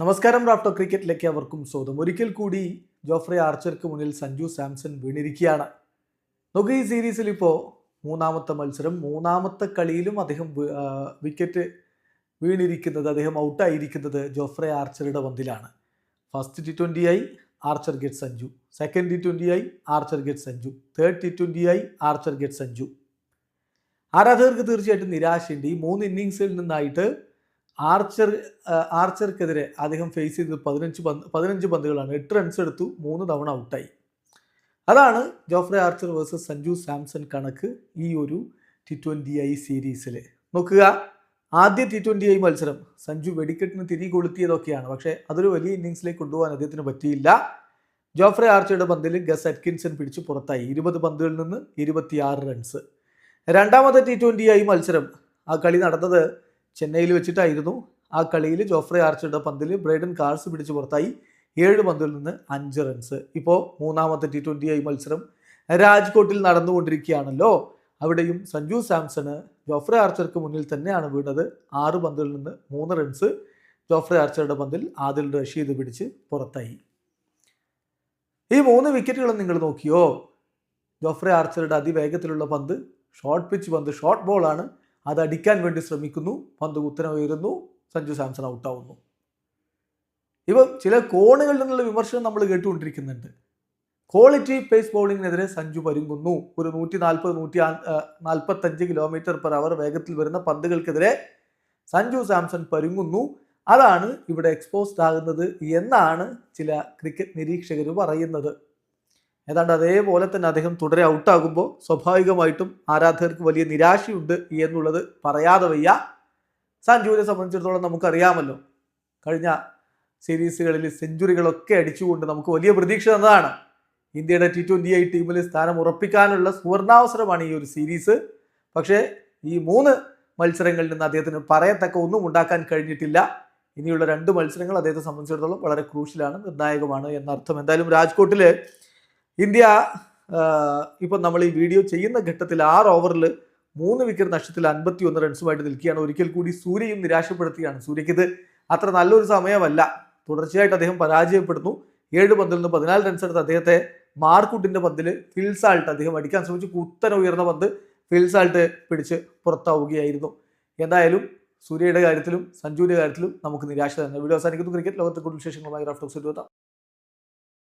നമസ്കാരം റാഫ്റ്റോ ക്രിക്കറ്റിലേക്ക് അവർക്കും സ്വാഗതം. ഒരിക്കൽ കൂടി ജോഫ്രെ ആർച്ചർക്ക് മുന്നിൽ സഞ്ജു സാംസൺ വീണിരിക്കുകയാണ്. നമുക്ക് ഈ സീരീസിൽ ഇപ്പോൾ മൂന്നാമത്തെ മത്സരം മൂന്നാമത്തെ കളിയിലും അദ്ദേഹം വിക്കറ്റ് വീണിരിക്കുന്നത് അദ്ദേഹം ഔട്ടായിരിക്കുന്നത് ജോഫ്രെ ആർച്ചറുടെ പന്തിലാണ്. First T ട്വന്റിയായി Archer get Sanju. Second T ട്വന്റിയായി Archer get Sanju. Third T ട്വന്റിയായി Archer get Sanju. ആരാധകർക്ക് തീർച്ചയായിട്ടും നിരാശയുണ്ട്. ഈ മൂന്ന് ഇന്നിങ്സിൽ നിന്നായിട്ട് ആർച്ചർ ആർച്ചർക്കെതിരെ അദ്ദേഹം ഫേസ് ചെയ്തത് പതിനഞ്ച് പന്ത് പതിനഞ്ച് പന്തുകളാണ്. എട്ട് റൺസ് എടുത്തു മൂന്ന് തവണ ഔട്ടായി അതാണ് Jofra Archer versus Sanju Samson കണക്ക് ഈ ഒരു ടി ട്വന്റി ഐ സീരീസിൽ നോക്കുക ആദ്യ ടി ട്വന്റി ഐ മത്സരം സഞ്ജു വെടിക്കെട്ടിന് തിരികെ കൊളുത്തിയതൊക്കെയാണ്. പക്ഷേ അതൊരു വലിയ ഇന്നിങ്സിലേക്ക് കൊണ്ടുപോകാൻ അദ്ദേഹത്തിന് പറ്റിയില്ല. ജോഫ്രെ ആർച്ചയുടെ പന്തിൽ ഗസ് അറ്റ്കിൻസൺ പിടിച്ച് പുറത്തായി. ഇരുപത് പന്തുകളിൽ നിന്ന് ഇരുപത്തിയാറ് റൺസ് രണ്ടാമത്തെ ടി ട്വന്റി ഐ മത്സരം ആ കളി നടന്നത് ചെന്നൈയിൽ വെച്ചിട്ടായിരുന്നു ആ കളിയിൽ ജോഫ്രെ ആർച്ചറുടെ പന്തിൽ ബ്രൈഡൻ കാർസ് പിടിച്ച് പുറത്തായി ഏഴ് പന്തിൽ നിന്ന് അഞ്ച് റൺസ്. ഇപ്പോൾ മൂന്നാമത്തെ ടി ട്വന്റി ഐ മത്സരം രാജ്കോട്ടിൽ നടന്നുകൊണ്ടിരിക്കുകയാണല്ലോ. അവിടെയും സഞ്ജു സാംസണ് ജോഫ്രെ ആർച്ചർക്ക് മുന്നിൽ തന്നെയാണ് വീണത്. ആറ് പന്തിൽ നിന്ന് മൂന്ന് റൺസ് ജോഫ്രെ ആർച്ചറുടെ പന്തിൽ ആദിൽ റഷീദ് പിടിച്ച് പുറത്തായി. ഈ മൂന്ന് വിക്കറ്റുകളും നിങ്ങൾ നോക്കിയോ? ജോഫ്രെ ആർച്ചറുടെ അതിവേഗത്തിലുള്ള പന്ത് ഷോർട്ട് പിച്ച് പന്ത് ഷോർട്ട് ബോളാണ് അത് അടിക്കാൻ വേണ്ടി ശ്രമിക്കുന്നു. പന്ത് കുത്തനെ ഉയരുന്നു സഞ്ജു സാംസൺ ഔട്ടാവുന്നു. ഇപ്പം ചില കോണുകളിൽ നിന്നുള്ള വിമർശനം നമ്മൾ കേട്ടുകൊണ്ടിരിക്കുന്നുണ്ട്. ക്വാളിറ്റി പേസ് ബൗളിങ്ങിനെതിരെ സഞ്ജു പരുങ്ങുന്നു. ഒരു നൂറ്റി നാൽപ്പത് നൂറ്റി നാൽപ്പത്തഞ്ച് കിലോമീറ്റർ പെർ അവർ വേഗത്തിൽ വരുന്ന പന്തുകൾക്കെതിരെ സഞ്ജു സാംസൺ പരുങ്ങുന്നു. അതാണ് ഇവിടെ എക്സ്പോസ്ഡ് ആകുന്നത് എന്നാണ് ചില ക്രിക്കറ്റ് നിരീക്ഷകർ പറയുന്നത്. ഏതാണ്ട് അതേപോലെ തന്നെ അദ്ദേഹം തുടരെ ഔട്ടാകുമ്പോൾ സ്വാഭാവികമായിട്ടും ആരാധകർക്ക് വലിയ നിരാശയുണ്ട് എന്നുള്ളത് പറയാതെ വയ്യ. സഞ്ജുവിനെ സംബന്ധിച്ചിടത്തോളം നമുക്കറിയാമല്ലോ. കഴിഞ്ഞ സീരീസുകളിൽ സെഞ്ചുറികളൊക്കെ അടിച്ചുകൊണ്ട് നമുക്ക് വലിയ പ്രതീക്ഷ തന്നതാണ്. ഇന്ത്യയുടെ ടി ട്വന്റി ഐ ടീമിൽ സ്ഥാനം ഉറപ്പിക്കാനുള്ള സുവർണാവസരമാണ് ഈ ഒരു സീരീസ്. പക്ഷേ ഈ മൂന്ന് മത്സരങ്ങളിൽ നിന്ന് അദ്ദേഹത്തിന് പറയത്തക്ക ഒന്നും ഉണ്ടാക്കാൻ കഴിഞ്ഞിട്ടില്ല. ഇനിയുള്ള രണ്ട് മത്സരങ്ങൾ അദ്ദേഹത്തെ സംബന്ധിച്ചിടത്തോളം വളരെ ക്രൂഷ്യലാണ് നിർണായകമാണ് എന്നർത്ഥം. എന്തായാലും രാജ്കോട്ടിൽ ഇന്ത്യ ഇപ്പം നമ്മൾ ഈ വീഡിയോ ചെയ്യുന്ന ഘട്ടത്തിൽ ആറ് ഓവറിൽ മൂന്ന് വിക്കറ്റ് നഷ്ടത്തിൽ അൻപത്തി ഒന്ന് റൺസുമായിട്ട് നിൽക്കുകയാണ്. ഒരിക്കൽ കൂടി സൂര്യയും നിരാശപ്പെടുത്തുകയാണ്. സൂര്യക്ക് ഇത് അത്ര നല്ലൊരു സമയമല്ല. തുടർച്ചയായിട്ട് അദ്ദേഹം പരാജയപ്പെടുന്നു. ഏഴ് പന്തിൽ നിന്ന് പതിനാല് റൺസ് എടുത്ത് അദ്ദേഹത്തെ മാർക്കുട്ടിന്റെ പന്തിൽ ഫിൽസാൾട്ട് അദ്ദേഹം അടിക്കാൻ ശ്രമിച്ചു. കുത്തനെ ഉയർന്ന പന്ത് ഫിൽസാൾട്ട് പിടിച്ച് പുറത്താവുകയായിരുന്നു. എന്തായാലും സൂര്യയുടെ കാര്യത്തിലും സഞ്ജുവിന്റെ കാര്യത്തിലും നമുക്ക് നിരാശ തന്നെ. വീഡിയോ അവസാനിക്കുന്നു. ക്രിക്കറ്റ് ലോകത്തെ കൂടുതൽ വിശേഷങ്ങളുമായി റാഫ്റ്റോക്സ്